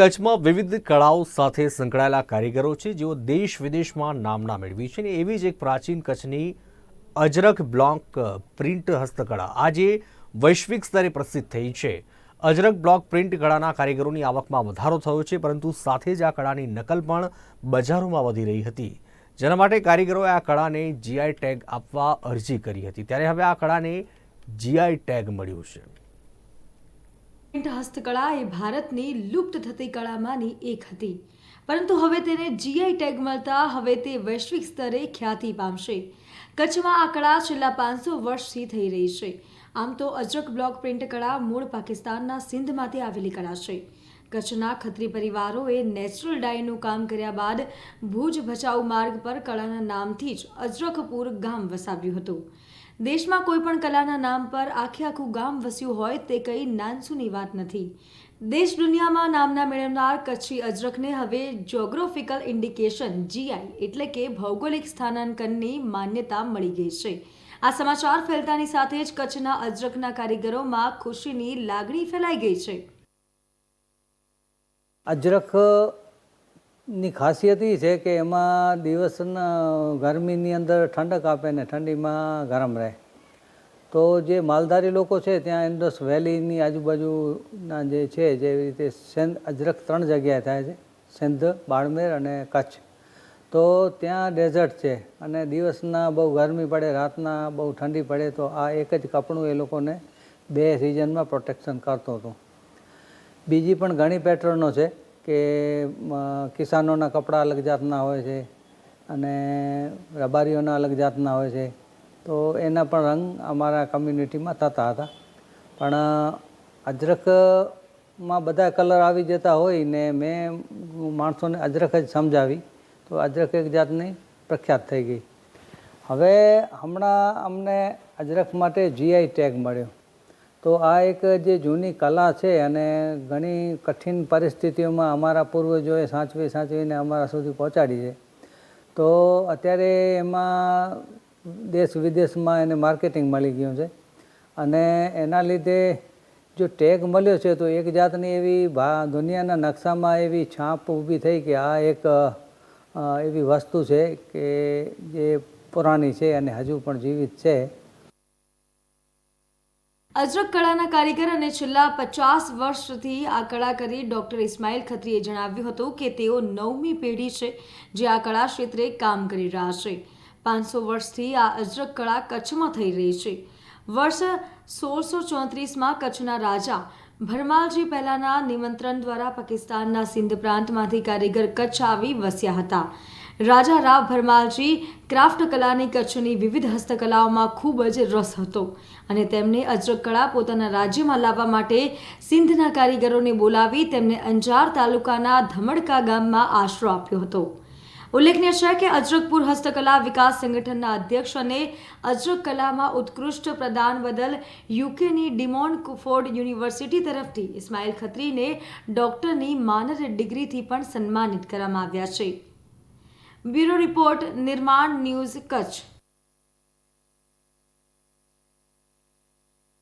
કચ્છમાં વિવિધ કળાઓ સાથે સંકળાયેલા કારીગરો છે, જેઓ દેશ વિદેશમાં નામના મેળવી છે અને એવી જ એક પ્રાચીન કચ્છની અજરખ બ્લોક પ્રિન્ટ હસ્તકળા આજે વૈશ્વિક સ્તરે પ્રસિદ્ધ થઈ છે. અજરક બ્લોક પ્રિન્ટ કળાના કારીગરોની આવકમાં વધારો થયો છે, પરંતુ સાથે જ આ કળાની નકલ પણ બજારોમાં વધી રહી હતી. જેના માટે કારીગરોએ આ કળાને જીઆઈ ટેગ આપવા અરજી કરી હતી. ત્યારે હવે આ કળાને જીઆઈ ટેગ મળ્યું છે. પ્રિન્ટ હસ્તકળા એ ભારતની લુપ્ત થતી કળામાંની એક હતી. પરંતુ હવે તેને જીઆઈ ટેગ મળતા હવે તે વૈશ્વિક સ્તરે ખ્યાતિ પામશે. કચ્છમાં આ કળા છેલ્લા પાંચસો વર્ષથી થઈ રહી છે. આમ તો અજરક બ્લોક પ્રિન્ટ કળા મૂળ પાકિસ્તાનના સિંધમાંથી આવેલી કળા છે. કચ્છના ખત્રી પરિવારોએ નેચરલ ડાયનું કામ કર્યા બાદ ભુજ ભચાઉ માર્ગ પર કળાના નામથી જ અજરખપુર ગામ વસાવ્યું હતું. દેશમાં કોઈ પણ કલાના નામ પર આખે આખું ગામ વસ્યું હોય તે કંઈ નાનસુની વાત નથી. દેશ દુનિયામાં નામના મેળવનાર કચ્છી અજરખને હવે જ્યોગ્રાફિકલ ઇન્ડિકેશન જીઆઈ એટલે કે ભૌગોલિક સ્થાનાંકનની માન્યતા મળી ગઈ છે. આ સમાચાર ફેલતાની સાથે જ કચ્છના અજરખના કારીગરોમાં ખુશીની લાગણી ફેલાઈ ગઈ છે. અજરખની ખાસિયત એ છે કે એમાં દિવસના ગરમીની અંદર ઠંડક આપે ને ઠંડીમાં ગરમ રહે. તો જે માલધારી લોકો છે ત્યાં ઇન્ડસ વેલીની આજુબાજુના જે છે જેવી રીતે સેન્ધ અજરખ ત્રણ જગ્યાએ થાય છે, સિંધ, બાડમેર અને કચ્છ. તો ત્યાં ડેઝર્ટ છે અને દિવસના બહુ ગરમી પડે, રાતના બહુ ઠંડી પડે, તો આ એક જ કપડું એ લોકોને બે સિઝનમાં પ્રોટેક્શન કરતો હતું. બીજી પણ ઘણી પેટર્નો છે કે કિસાનોના કપડાં અલગ જાતના હોય છે અને રબારીઓના અલગ જાતના હોય છે. તો એના પણ રંગ અમારા કમ્યુનિટીમાં થતા હતા. પણ અજરખમાં બધા કલર આવી જતા હોય ને મેં માણસોને અજરખ જ સમજાવી, તો અજરખ એક જાતની પ્રખ્યાત થઈ ગઈ. હવે હમણાં અમને અજરખ માટે જીઆઈ ટેગ મળ્યો. તો આ એક જે જૂની કલા છે અને ઘણી કઠિન પરિસ્થિતિઓમાં અમારા પૂર્વજોએ સાચવી સાચવીને અમારા સુધી પહોંચાડી છે. તો અત્યારે એમાં દેશ વિદેશમાં એને માર્કેટિંગ મળી ગયું છે અને એના લીધે જો ટેગ મળ્યો છે તો એક જાતની એવી ભા, દુનિયાના નકશામાં એવી છાપ ઊભી થઈ કે આ એક એવી વસ્તુ છે કે જે પુરાણી છે અને હજુ પણ જીવિત છે. અજરક કળાના કારીગર અને છેલ્લા પચાસ વર્ષથી આ કળા કરી ડૉક્ટર ઇસ્માઇલ ખત્રીએ જણાવ્યું હતું કે તેઓ નવમી પેઢી છે જે આ કળા ક્ષેત્રે કામ કરી રહ્યા છે. પાંચસો વર્ષથી આ અજરક કળા કચ્છમાં થઈ રહી છે. વર્ષ સોળસો ચોત્રીસમાં કચ્છના રાજા ભરમાલજી પહેલાંના નિમંત્રણ દ્વારા પાકિસ્તાનના સિંધ પ્રાંતમાંથી કારીગર કચ્છ આવી વસ્યા હતા. રાજા રાવ ભરમાલજી ક્રાફ્ટ કલાની કચ્છની વિવિધ હસ્તકલાઓમાં ખૂબ જ રસ હતો અને તેમને અજરક કળા પોતાના રાજ્યમાં લાવવા માટે સિંધના કારીગરોને બોલાવી તેમને અંજાર તાલુકાના ધમડકા ગામમાં આશરો આપ્યો હતો. ઉલ્લેખનીય છે કે અજરકપુર હસ્તકલા વિકાસ સંગઠનના અધ્યક્ષ અને અજરક કલામાં ઉત્કૃષ્ટ પ્રદાન બદલ યુકેની ડિમોન કુફોર્ડ યુનિવર્સિટી તરફથી ઇસ્માઇલ ખત્રીને ડોક્ટરની માનદ ડિગ્રીથી પણ સન્માનિત કરવામાં આવ્યા છે. બ્યુરો રિપોર્ટ નિર્માણ ન્યૂઝ કચ્છ.